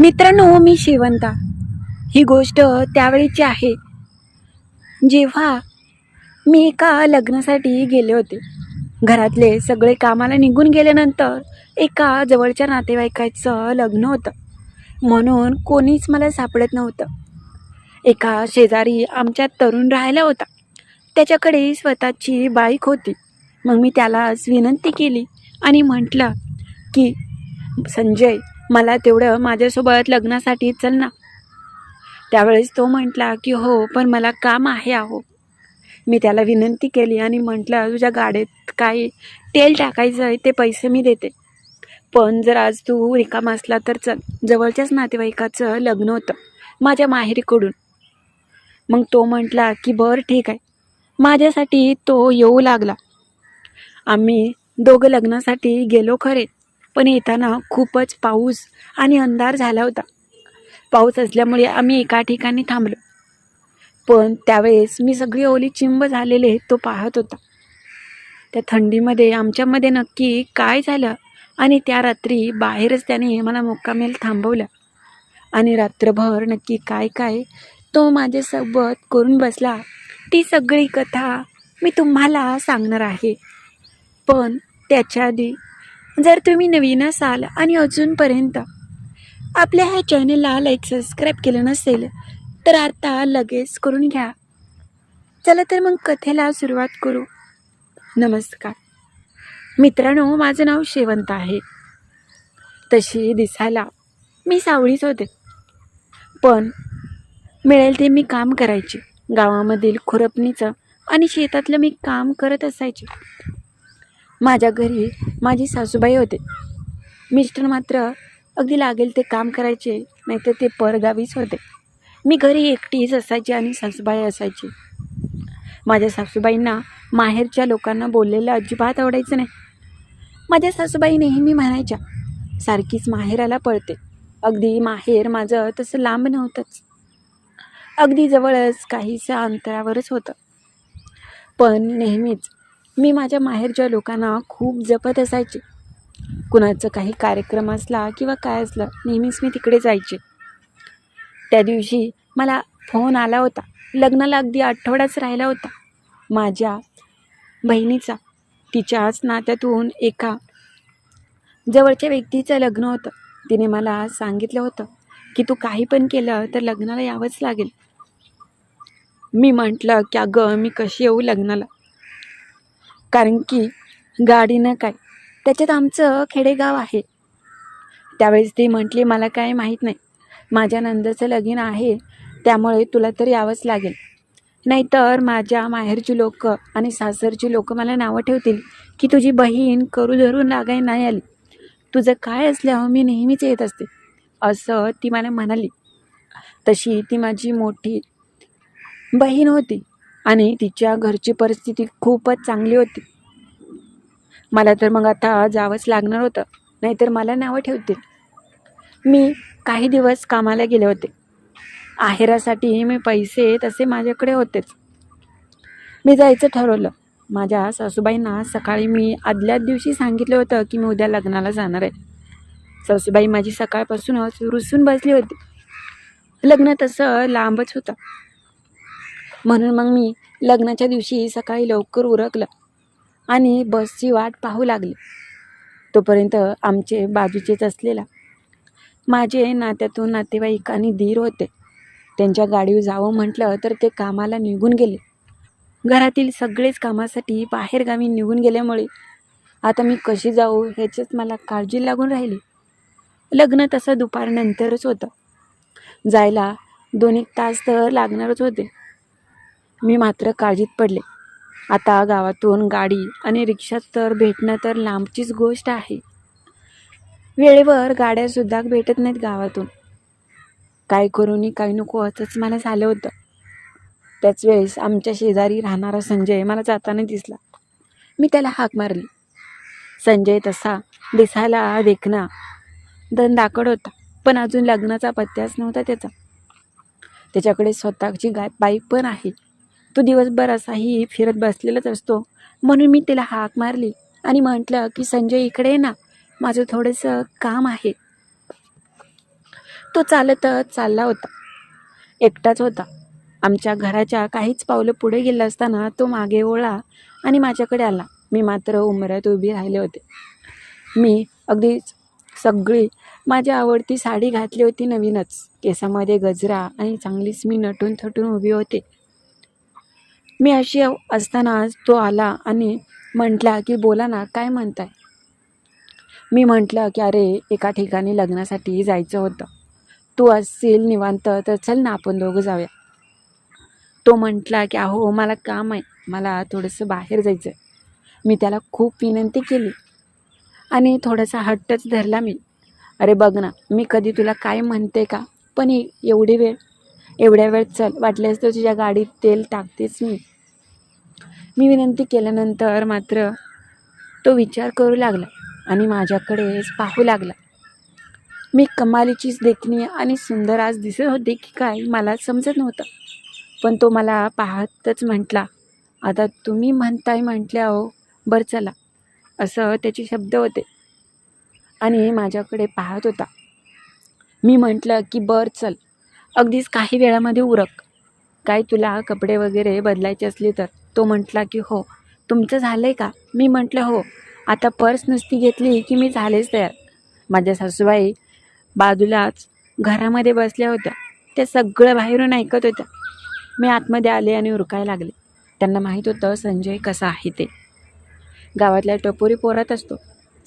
मित्रांनो मी शेवंता. ही गोष्ट त्यावेळीची आहे. जेव्हा मी एका लग्नासाठी गेले होते. घरातले सगळे कामाला निघून गेल्यानंतर एका जवळच्या नातेवाईकाचं लग्न होतं. म्हणून कोणीच मला सापडत नव्हतं. एका शेजारी आमच्या तरुण राहिला होता. त्याच्याकडे स्वतःची बाईक होती. मग मी त्यालाच विनंती केली आणि म्हटलं की संजय मला तेवढं माझ्यासोबत लग्नासाठी चल ना. त्यावेळेस तो म्हटला की हो पण मला काम आहे अहो. मी त्याला विनंती केली आणि म्हटलं तुझ्या गाडीत काय तेल टाकायचं आहे ते पैसे मी देते. पण जर आज तू रिकामा असला तर चल. जवळच्याच नातेवाईकाचं लग्न होतं माझ्या माहेरीकडून. मग तो म्हटला की बरं ठीक आहे. माझ्यासाठी तो येऊ लागला. आम्ही दोघं लग्नासाठी गेलो खरे. पण येताना खूपच पाऊस आणि अंधार झाला होता. पाऊस असल्यामुळे आम्ही एका ठिकाणी थांबलो. पण त्यावेळेस मी सगळी ओली चिंब झालेले तो पाहत होता. त्या थंडीमध्ये आमच्यामध्ये नक्की काय झालं आणि त्या रात्री बाहेरच त्याने मला मुक्कामेल थांबवलं. आणि रात्रभर नक्की काय काय तो माझ्यासोबत करून बसला. ती सगळी कथा मी तुम्हाला सांगणार आहे. पण त्याच्या आधी जर तुम्ही नवीन असाल आणि अजूनपर्यंत आपल्या ह्या चॅनलला लाईक सबस्क्राईब केलं नसेल तर आता लगेच करून घ्या. चला तर मग कथेला सुरुवात करू. नमस्कार. मित्रांनो माझं नाव शेवंत आहे. तशी दिसायला मी सावळीच होते. पण मिळेल ते मी काम करायचे. गावामधील खुरपणीचं आणि शेतातलं मी काम करत असायचे. माझ्या घरी माझी सासूबाई होते. मिस्टर मात्र अगदी लागेल ते काम करायचे नाहीतर ते परगावीच होते. मी घरी एकटीच असायची आणि सासूबाई असायची. माझ्या सासूबाईंना माहेरच्या लोकांना बोललेलं अजिबात आवडायचं नाही. माझ्या सासूबाई नेहमी म्हणायच्या सारखीच माहेराला पळते. अगदी माहेर माझं तसं लांब नव्हतंच. अगदी जवळच काहीसं अंतरावरच होतं. पण नेहमीच मी माझ्या माहेरच्या लोकांना खूप जपत असायचे. कुणाचं काही कार्यक्रम असला किंवा काय असलं नेहमीच मी तिकडे जायचे. त्या दिवशी मला फोन आला होता. लग्नाला अगदी आठवडाच राहिला होता. माझ्या बहिणीचा तिच्याच नात्यातून एका जवळच्या व्यक्तीचं लग्न होतं. तिने मला सांगितलं होतं की तू काही पण केलं तर लग्नाला यावंच लागेल. मी म्हटलं की अगं मी कशी येऊ लग्नाला? कारण की गाडीनं काय. त्याच्यात आमचं खेडेगाव आहे. त्यावेळेस ती म्हटली मला काय माहीत नाही. माझ्या नंदचं लगीन आहे. त्यामुळे तुला तर यावंच लागेल. नाहीतर माझ्या माहेरची लोक आणि सासरची लोक मला नावं ठेवतील की तुझी बहीण करू धरून लागाय नाही आली. तुझं काय असल्यावर मी नेहमीच येत असते. असं ती मला म्हणाली. तशी ती माझी मोठी बहीण होती. आणि तिच्या घरची परिस्थिती खूपच चांगली होती. मला तर मग आता जावंच लागणार होतं नाहीतर मला नावं ठेवतील. मी काही दिवस कामाला गेले होते. आहेरासाठी मी पैसे तसे माझ्याकडे होतेच. मी जायचं ठरवलं. माझ्या सासूबाईंना सकाळी मी आदल्याच दिवशी सांगितलं होतं की मी उद्या लग्नाला जाणार आहे. सासूबाई माझी सकाळपासूनच रुसून बसली होती. लग्न तसं लांबच होतं. म्हणून मग मी लग्नाच्या दिवशी सकाळी लवकर उरकलं आणि बसची वाट पाहू लागली. तोपर्यंत आमचे बाजूचेच असलेला माझे नात्यातून नातेवाईक आणि धीर होते. त्यांच्या गाडीवर जावं म्हटलं तर ते कामाला निघून गेले. घरातील सगळेच कामासाठी बाहेरगावी निघून गेल्यामुळे आता मी कशी जाऊ ह्याचीच मला काळजी लागून राहिली. लग्न तसं दुपारनंतरच होतं. जायला दोन एक तास तर लागणारच होते. मी मात्र काळजीत पडले. आता गावातून गाडी आणि रिक्षा तर भेटणं तर लांबचीच गोष्ट आहे. वेळेवर गाड्यासुद्धा भेटत नाहीत गावातून. काय करूनी काही नको असंच मला झालं होतं. त्याच वेळेस आमच्या शेजारी राहणारा संजय मला जाताना दिसला. मी त्याला हाक मारली. संजय तसा दिसायला देखना दंडाकड होता पण अजून लग्नाचा पत्त्याच नव्हता त्याचा. त्याच्याकडे स्वतःची गाय बाईक पण आहे. तो दिवसभर असाही फिरत बसलेलाच असतो. म्हणून मी त्याला हाक मारली आणि म्हटलं की संजय इकडे ना. माझं थोडंसं काम आहे. तो चालतच चालला होता. एकटाच होता. आमच्या घराच्या काहीच पावलं पुढे गेलं असताना तो मागे ओळा आणि माझ्याकडे आला. मी मात्र उमरात उभी राहिले होते. मी अगदी सगळी माझी आवडती साडी घातली होती नवीनच. केसामध्ये गजरा आणि चांगलीच मी नटून थटून उभी होते. मी अशी असतानाच तो आला आणि म्हटला की बोला ना काय म्हणताय? मी म्हटलं की अरे एका ठिकाणी लग्नासाठी जायचं होतं. तू असशील निवांत तर चल ना आपण दोघं जाऊया. तो म्हटला की अहो मला काम आहे. मला थोडंसं बाहेर जायचं आहे मी त्याला खूप विनंती केली आणि थोडासा हट्टच धरला मी. अरे बघ ना मी कधी तुला काय म्हणते का? पण एवढी वेळ एवढ्या वेळ चल. वाटल्यास तर तुझ्या गाडीत तेल टाकतेच मी. मी विनंती केल्यानंतर मात्र तो विचार करू लागला आणि माझ्याकडेच पाहू लागला. मी कमालीचीच देखणी आणि सुंदर आज दिसत होते की काय मला समजत नव्हतं. पण तो मला पाहतच म्हटला आता तुम्ही म्हणताय म्हटल्या हो बरं चला असं त्याचे शब्द होते. आणि माझ्याकडे पाहत होता. मी म्हटलं की बर चल अगदीच काही वेळामध्ये उरक. काय तुला कपडे वगैरे बदलायचे असले तर? तो म्हटला की हो. तुमचं झालं आहे का? मी म्हटलं हो. आता पर्स नुसती घेतली की मी झालेच तयार. माझ्या सासूबाई बाजूलाच घरामध्ये बसल्या होत्या. त्या सगळं बाहेरून ऐकत होत्या. मी आतमध्ये आले आणि उरकायला लागले. त्यांना माहीत होतं संजय कसा आहे ते. गावातल्या टपोरी पोरात असतो.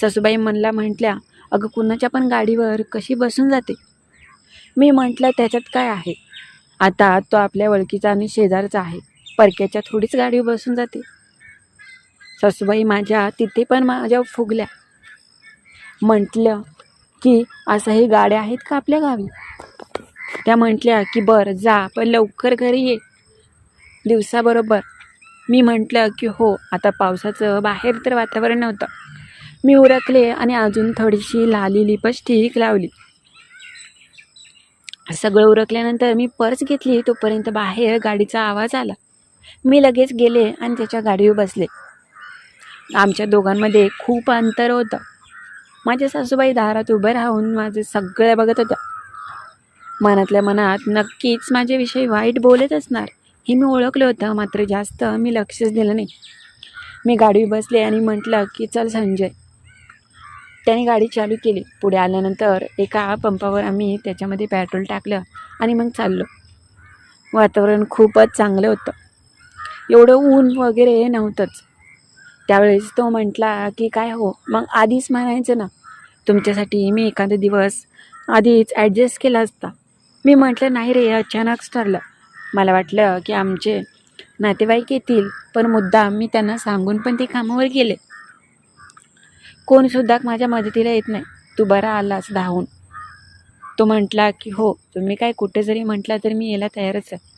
सासूबाई म्हणला म्हटल्या अगं कुणाच्या पण गाडीवर कशी बसून जाते? मी म्हटलं त्याच्यात काय आहे? आता तो आपल्या ओळखीचा आणि शेजारचा आहे. परक्याच्या थोडीच गाडी बसून जाते. सासूबाई माझ्या तिथे पण माझ्या फुगल्या. म्हटलं की असंही गाड्या आहेत का आपल्या गावी? त्या म्हटल्या की बरं जा पण लवकर घरी ये. दिवसाबरोबर. मी म्हटलं की हो आता पावसाचं बाहेर तर वातावरण नव्हतं. मी उरकले आणि अजून थोडीशी लाली ठीक लावली. सगळं उरकल्यानंतर मी पर्स घेतली तोपर्यंत बाहेर गाडीचा आवाज आला. मी लगेच गेले आणि त्याच्या गाडीवर बसले. आमच्या दोघांमध्ये खूप अंतर होतं. माझ्या सासूबाई दारात उभं राहून माझे सगळं बघत होत्या. मनातल्या मनात नक्कीच माझ्याविषयी वाईट बोलत असणार हे मी ओळखलं होतं मात्र जास्त मी लक्षच दिलं नाही. मी गाडीवर बसले आणि म्हटलं की चल संजय त्याने गाडी चालू केली. पुढे आल्यानंतर एका पंपावर आम्ही त्याच्यामध्ये पेट्रोल टाकलं आणि मग चाललो. वातावरण खूपच चांगलं होतं. एवढं ऊन वगैरे नव्हतंच. त्यावेळेस तो म्हटला की काय हो? मग आधीच म्हणायचं ना. तुमच्यासाठी मी एखादा दिवस आधीच ॲडजस्ट केला असता. मी म्हटलं नाही रे अचानकच ठरलं. मला वाटलं की आमचे नातेवाईक येतील पण मुद्दाम मी त्यांना सांगून पण ते कामावर गेले. कोणसुद्धा माझ्या मदतीला येत नाही. तू बरा आलास धावून. तो म्हटला की हो तुम्ही काय कुठे जरी म्हटला तरी मी यायला तयारच आहे.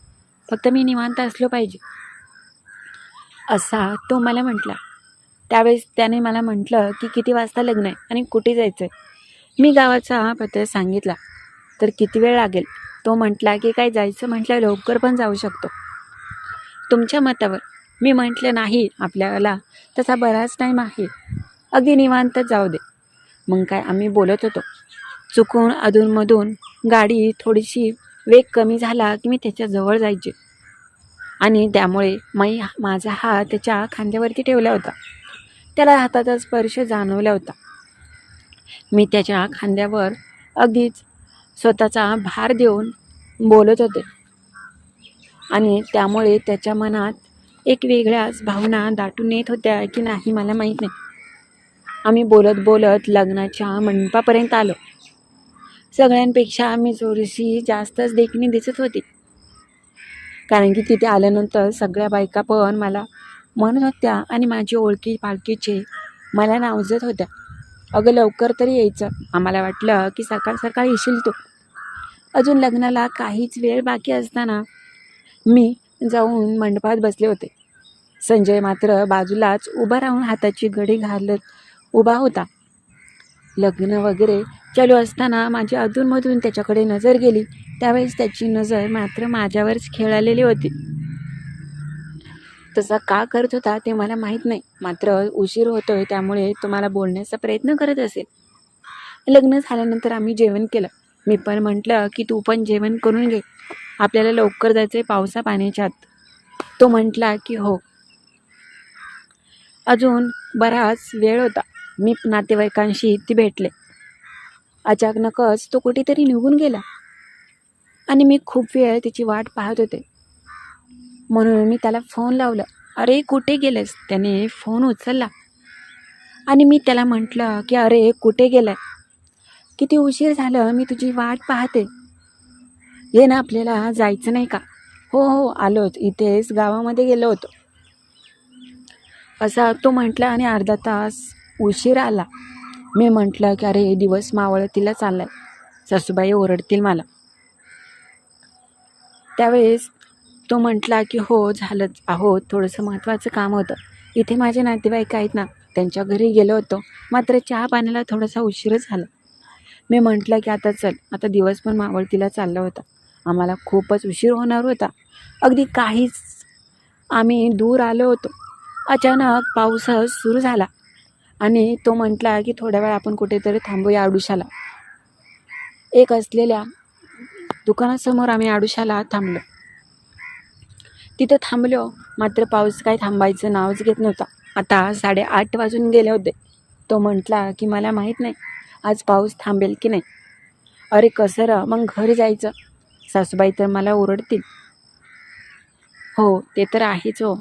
फक्त मी निवांत असलो पाहिजे. असा तो मला म्हटला. त्यावेळेस त्याने मला म्हटलं की किती वाजता लग्न आहे आणि कुठे जायचं आहे मी गावाचा पत्र सांगितला. तर किती वेळ लागेल? तो म्हटला की काय जायचं म्हटलं लवकर पण जाऊ शकतो. तुमच्या मतावर. मी म्हटलं नाही आपल्याला तसा बराच टाईम आहे. अगदी निवांत जाऊ दे. मग काय आम्ही बोलत होतो. चुकून अधूनमधून गाडी थोडीशी वेग कमी झाला की मी त्याच्याजवळ जायचे. आणि त्यामुळे मी माझा हात त्याच्या खांद्यावरती ठेवला होता. त्याला हाताचा स्पर्श जाणवला होता. मी त्याच्या खांद्यावर अगदीच स्वतःचा भार देऊन बोलत होते. आणि त्यामुळे त्याच्या मनात एक वेगळ्याच भावना दाटून येत होत्या की नाही मला माहीत नाही. आम्ही बोलत बोलत लग्नाच्या मंडपापर्यंत आलो. सगळ्यांपेक्षा आम्ही थोडीशी जास्तच देखणी दिसत होती. कारण की तिथे आल्यानंतर सगळ्या बायका पण मला म्हणत होत्या आणि माझी ओळखी पालखीचे मला नावजत होत्या. अगं लवकर तरी यायचं. आम्हाला वाटलं की सकाळ सकाळ येशील तू. अजून लग्नाला काहीच वेळ बाकी असताना मी जाऊन मंडपात बसले होते. संजय मात्र बाजूलाच उभा राहून हाताची घडी घालत उभा होता. लग्न वगैरे चालू असताना माझी अधूनमधून त्याच्याकडे नजर गेली. त्यावेळेस त्याची नजर मात्र माझ्यावरच खेळालेली होती. तसा का करत होता ते मला माहीत नाही. मात्र उशीर होतोय त्यामुळे तुम्हाला बोलण्याचा प्रयत्न करत असेल. लग्न झाल्यानंतर आम्ही जेवण केलं. मी पण म्हटलं की तू पण जेवण करून घे. आपल्याला लवकर जायचं आहे पावसा पाण्याच्या आत. तो म्हटला की हो. अजून बराच वेळ होता. मी नातेवाईकांशी ती भेटले. अचानकच तो कुठेतरी निघून गेला. आणि मी खूप वेळ तिची वाट पाहत होते. म्हणून मी त्याला फोन लावला. अरे कुठे गेलेस त्याने फोन उचलला. आणि मी त्याला म्हटलं की अरे कुठे गेलाय? किती उशीर झालं मी तुझी वाट पाहते. ये ना आपल्याला जायचं नाही का? हो हो आलोच इथेच गावामध्ये गेलो होतो. असा तो म्हटला आणि अर्धा तास उशीर आला. मी म्हटलं की अरे दिवस मावळतीला चाललाय. सासूबाई ओरडतील मला. त्यावेळेस तो म्हटला की हो झालंच. अहो थोडंसं महत्त्वाचं काम होतं. इथे माझे नातेवाईक आहेत ना त्यांच्या घरी गेलो होतो. मात्र चहा पाण्याला थोडासा उशीरच झाला. मी म्हटलं की आता चल. आता दिवस पण मावळतीला चालला होता. आम्हाला खूपच उशीर होणार होता. अगदी काहीच आम्ही दूर आलो होतो. अचानक पाऊसच सुरू झाला. आणि तो म्हटला की थोड्या वेळ आपण कुठेतरी थांबूया आडुशाला. एक असलेल्या दुकानासमोर आम्ही आडुशाला थांबलो. तिथं थांबलो मात्र पाऊस काय थांबायचं नावच घेत नव्हता. आता साडेआठ वाजून गेले होते. तो म्हटला की मला माहीत नाही आज पाऊस थांबेल की नाही? अरे कसं र मग घरी जायचं. सासूबाई तर मला ओरडतील. हो ते तर आहेच हो.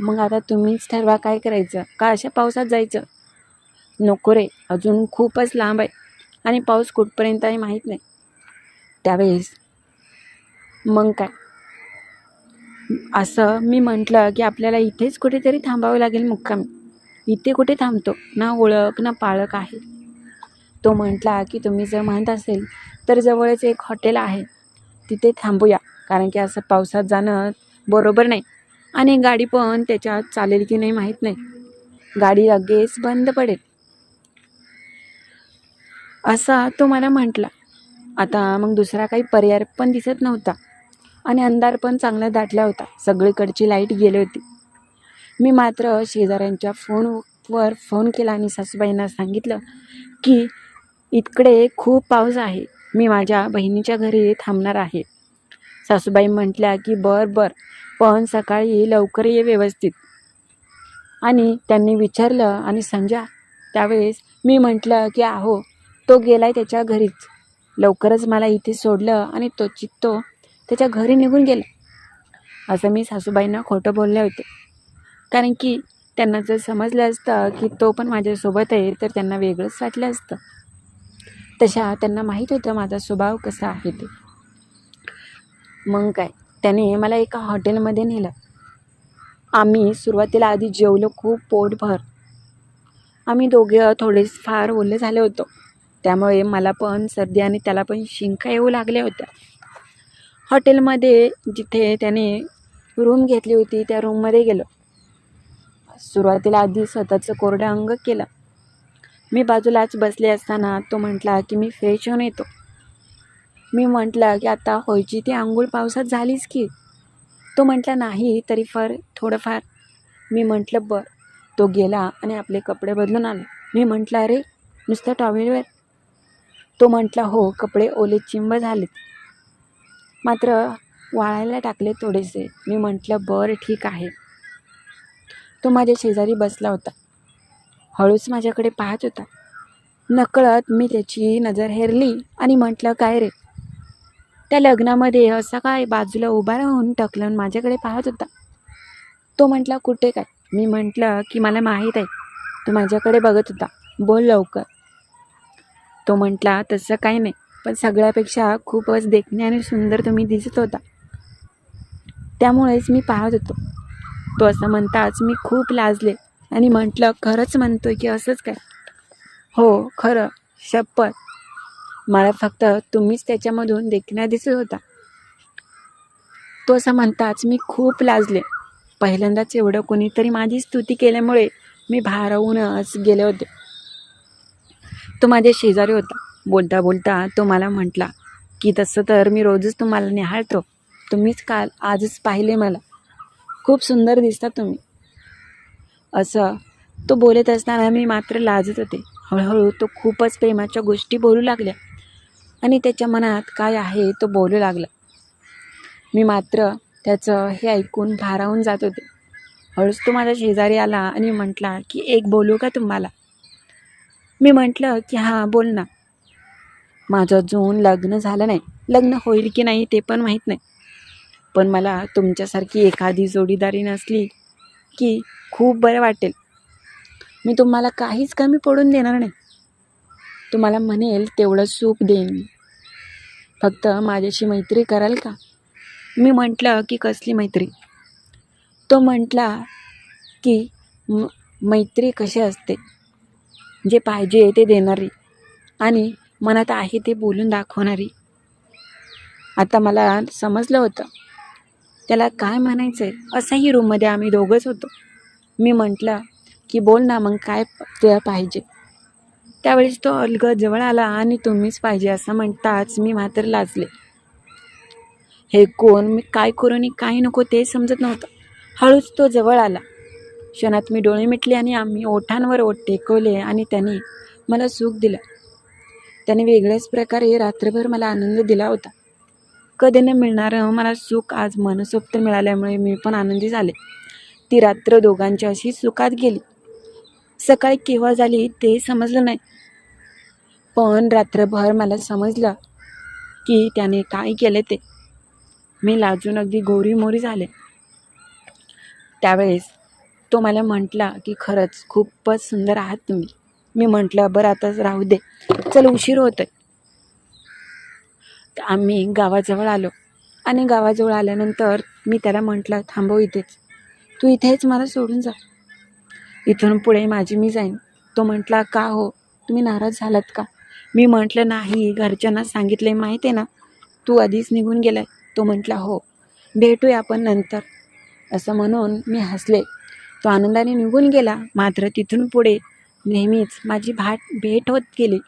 मग आता तुम्हीच ठरवा काय करायचं? का अशा पावसात जायचं? नको रे. अजून खूपच लांब आहे. आणि पाऊस कुठपर्यंत आहे माहीत नाही. त्यावेळेस मग काय? असं मी म्हटलं की आपल्याला इथेच कुठेतरी थांबावं लागेल मुक्कामी. इथे कुठे थांबतो? ना ओळख ना पाळक आहे. तो म्हटला की तुम्ही जर म्हणत असेल तर जवळच एक हॉटेल आहे. तिथे थांबूया. कारण की असं पावसात जाणं बरोबर नाही. आणि गाडी पण त्याच्यात चालेल की नाही माहीत नाही. गाडी लगेच बंद पडेल. असा तो मला म्हटला. आता मग दुसरा काही पर्याय पण दिसत नव्हता. आणि अंधार पण चांगला दाटला होता. सगळीकडची लाइट गेली होती. मी मात्र शेजाऱ्यांच्या फोनवर फोन केला आणि सासूबाईंना सांगितलं की इकडे खूप पाऊस आहे. मी माझ्या बहिणीच्या घरी थांबणार आहे. सासूबाई म्हटल्या की बर बर. पण सकाळी लवकर ये व्यवस्थित. आणि त्यांनी विचारलं आणि संजा त्यावेळेस मी म्हटलं की आहो तो गेलाय त्याच्या घरीच. लवकरच मला इथे सोडलं आणि तो चित्तो त्याच्या घरी निघून गेला. असं मी सासूबाईंना खोटं बोलले होते. कारण की त्यांना जर समजलं असतं की तो पण माझ्यासोबत आहे तर त्यांना वेगळंच वाटलं असतं. तशा त्यांना माहीत होतं माझा स्वभाव कसा आहे ते. मग काय त्याने मला एका हॉटेलमध्ये नेलं. आम्ही सुरुवातीला आधी जेवलो खूप पोटभर. आम्ही दोघे थोडे फार ओले झाले होतो. त्यामुळे मला पण सर्दी आणि त्याला पण शिंका येऊ लागल्या होत्या. हॉटेलमध्ये जिथे त्याने रूम घेतली होती त्या रूममध्ये गेलो. सुरुवातीला आधी स्वतःचं कोरडं अंग केलं. मी बाजूलाच बसले असताना तो म्हटला की मी फ्रेश होऊन येतो. मी म्हटलं की आता होयची ती आंघोळ पावसात झालीच की. तो म्हटला नाही तरी फार थोडंफार. मी म्हटलं बरं. तो गेला आणि आपले कपडे बदलून आले. मी म्हटलं अरे नुसतं टॉवेलवर तो म्हटला हो कपडे ओले चिंब झालेत. मात्र वाळायला टाकले थोडेसे. मी म्हटलं बरं ठीक आहे. तो माझ्या शेजारी बसला होता. हळूच माझ्याकडे पाहत होता. नकळत मी त्याची नजर हेरली आणि म्हटलं काय रे? त्या लग्नामध्ये असा काय बाजूला उभा राहून टकलून माझ्याकडे पाहत होता. तो म्हटला कुठे काय? मी म्हटलं की मला माहीत आहे. तो माझ्याकडे बघत होता. बोल लवकर. तो म्हटला तसं काही नाही पण सगळ्यापेक्षा खूपच देखणे आणि सुंदर तुम्ही दिसत होता. त्यामुळेच मी पाहत होतो. तो असं म्हणताच मी खूप लाजले आणि म्हटलं खरंच म्हणतो की असंच काय? हो खरं शपथ. मला फक्त तुम्हीच त्याच्यामधून देखण्या दिसत होता. तो असं म्हणताच मी खूप लाजले. पहिल्यांदाच एवढं कोणीतरी माझी स्तुती केल्यामुळे मी भारावूनच गेले होते. तो माझ्या शेजारी होता. बोलता बोलता तो मला म्हटला की तसं तर मी रोजच तुम्हाला निहाळतो. तुम्हीच काल आजच पाहिले मला. खूप सुंदर दिसता तुम्ही. असं तो बोलत असताना मी मात्र लाजत होते. हळूहळू तो खूपच प्रेमाच्या गोष्टी बोलू लागल्या आणि त्याच्या मनात काय आहे तो बोलू लागला. मी मात्र त्याचं हे ऐकून भारावून जात होते. हळूच तो माझ्या शेजारी आला आणि म्हटला की एक बोलू का तुम्हाला? मी म्हटलं की हां बोल ना. माझं अजून लग्न झालं नाही. लग्न होईल की नाही ते पण माहीत नाही. पण मला तुमच्यासारखी एखादी जोडीदारी नसली की खूप बरं वाटेल. मी तुम्हाला काहीच कमी पडून देणार नाही. तुम्हाला म्हणेल तेवढं सुख देईन मी. फक्त माझ्याशी मैत्री कराल का? मी म्हटलं की कसली मैत्री? तो म्हटला की मैत्री कशी असते? जे पाहिजे ते देणारी. आणि मनात आहे ते बोलून दाखवणारी. आता मला समजलं होतं. त्याला काय म्हणायचं आहे असंही रूममध्ये आम्ही दोघंच होतो. मी म्हटलं की बोल ना मग काय ते तुला पाहिजे. त्यावेळेस तो अलग जवळ आला आणि तुम्हीच पाहिजे असं म्हणताच मी मात्र लाजले. हे कोण मी काय करू आणि काय नको ते समजत नव्हतं. हळूच तो जवळ आला. क्षणात मी डोळे मिटले आणि आम्ही ओठांवर ओठ टेकवले आणि त्याने मला सुख दिलं. त्याने वेगळ्याच प्रकारे रात्रभर मला आनंद दिला होता. कधी न मिळणारं मला सुख आज मनसोक्त मिळाल्यामुळे मी पण आनंदी झाले. ती रात्र दोघांची अशी सुखात गेली. सकाळी केव्हा झाली ते समजलं नाही. पण रात्रभर मला समजलं की त्याने काय केले ते. मी लाजून अगदी गोरीमोरी झाले. त्यावेळेस तो मला म्हटला की खरंच खूपच सुंदर आहात तुम्ही. मी म्हटलं बरं आता राहू दे. चल उशीर होत आहे आम्ही गावाजवळ आलो. आणि गावाजवळ आल्यानंतर मी त्याला म्हटलं थांबव इथेच. तू इथेच मला सोडून जा. इथून पुढे माझी मी जाईन. तो म्हटला का हो? तुम्ही नाराज झालात का? मी म्हटलं नाही घरच्यांना सांगितले माहिती आहे ना? तू आधीच निघून गेलाय. तो म्हटला हो. भेटूया आपण नंतर. असं म्हणून मी हसले. तो आनंदाने निघून गेला. मात्र तिथून पुढे नेहमीच माझी भाट भेट होत गेली.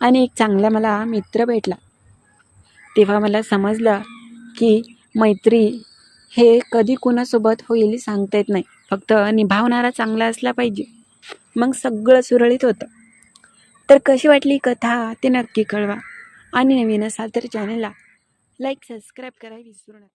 आणि एक चांगला मला मित्र भेटला. तेव्हा मला समजलं की मैत्री हे कधी कुणासोबत होईल सांगता येत नाही. फक्त निभावणारा चांगला असला पाहिजे. मग सगळं सुरळीत होतं. तर कशी वाटली कथा ते नक्की कळवा. आणि नवीन असाल तर चॅनलला लाईक सबस्क्राईब करायला विसरू नका.